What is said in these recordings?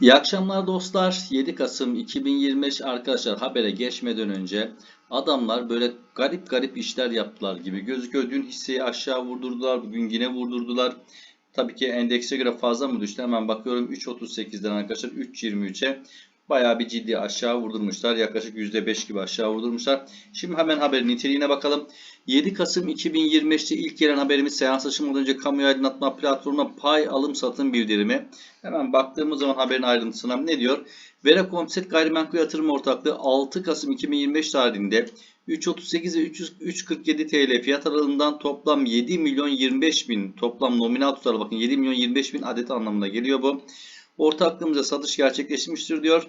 İyi akşamlar dostlar. 7 Kasım 2025 arkadaşlar habere geçmeden önce adamlar böyle garip garip işler yaptılar gibi gözüküyor. Dün hisseyi aşağı vurdurdular. Bugün yine vurdurdular. Tabii ki endekse göre fazla mı düştü? Hemen bakıyorum 3.38'den arkadaşlar 3.23'e bayağı bir ciddi aşağı vurdurmuşlar. Yaklaşık %5 gibi aşağı vurdurmuşlar. Şimdi hemen haberin niteliğine bakalım. 7 Kasım 2025'te ilk gelen haberimiz seans açılmadan önce kamu aydınlatma platformuna pay alım satım bildirimi. Hemen baktığımız zaman haberin ayrıntısına ne diyor? Vera Komset Gayrimenkul Yatırım Ortaklığı 6 Kasım 2025 tarihinde 338 ve 347 TL fiyat aralığından toplam 7 milyon 25 bin toplam nominal tutarı bakın 7 milyon 25 bin adet anlamına geliyor bu. Ortaklığımıza satış gerçekleşmiştir diyor.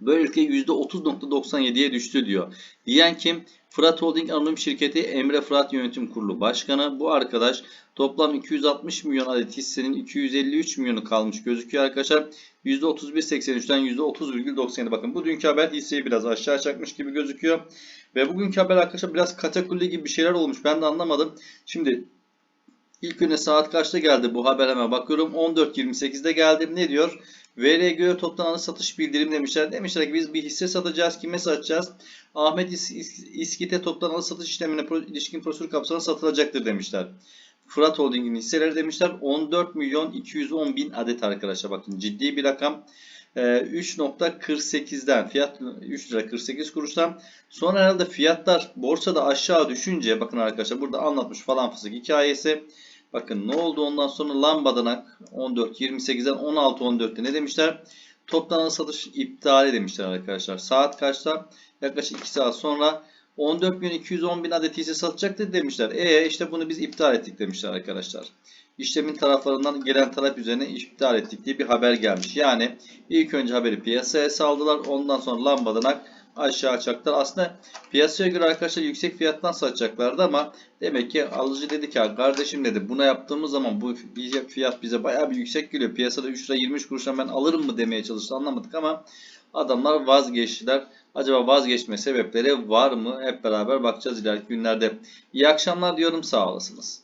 Böylelikle %30.97'ye düştü diyor. Diyen kim? Fırat Holding Anonim Şirketi Emre Fırat Yönetim Kurulu Başkanı. Bu arkadaş toplam 260 milyon adet hissenin 253 milyonu kalmış gözüküyor arkadaşlar. %31.83'ten %30,97 bakın bu dünkü haber hisseyi biraz aşağı çakmış gibi gözüküyor. Ve bugünkü haber arkadaşlar biraz katakulli gibi bir şeyler olmuş ben de anlamadım. Şimdi ilk güne saat kaçta geldi bu haber hemen bakıyorum 14.28'de geldi ne diyor? VRGÖ toptan satış bildirim demişler. Demişler ki biz bir hisse satacağız. Kime satacağız? Ahmet İs- İs- İskit'e toptan satış işlemine ilişkin prosedür kapsamında satılacaktır demişler. Fırat Holding'in hisseleri demişler 14 milyon 210 bin adet arkadaşlar bakın ciddi bir rakam. Ee, 3.48'den fiyat 3 lira 48 kuruştan sonra herhalde fiyatlar borsada aşağı düşünce bakın arkadaşlar burada anlatmış falan fısık hikayesi. Bakın ne oldu ondan sonra lambadanak 14.28'den 16.14'te ne demişler? Toptan satış iptali demişler arkadaşlar. Saat kaçta? Yaklaşık 2 saat sonra 14.210 bin adet hisse satacaktı demişler. E işte bunu biz iptal ettik demişler arkadaşlar. İşlemin taraflarından gelen talep üzerine iptal ettik diye bir haber gelmiş. Yani ilk önce haberi piyasaya saldılar. Ondan sonra lambadanak aşağı çaktılar. Aslında piyasaya göre arkadaşlar yüksek fiyattan satacaklardı ama demek ki alıcı dedi ki kardeşim dedi buna yaptığımız zaman bu fiyat bize bayağı bir yüksek geliyor. Piyasada 3 lira 23 kuruştan ben alırım mı demeye çalıştı anlamadık ama adamlar vazgeçtiler. Acaba vazgeçme sebepleri var mı? Hep beraber bakacağız ileriki günlerde. İyi akşamlar diyorum sağ olasınız.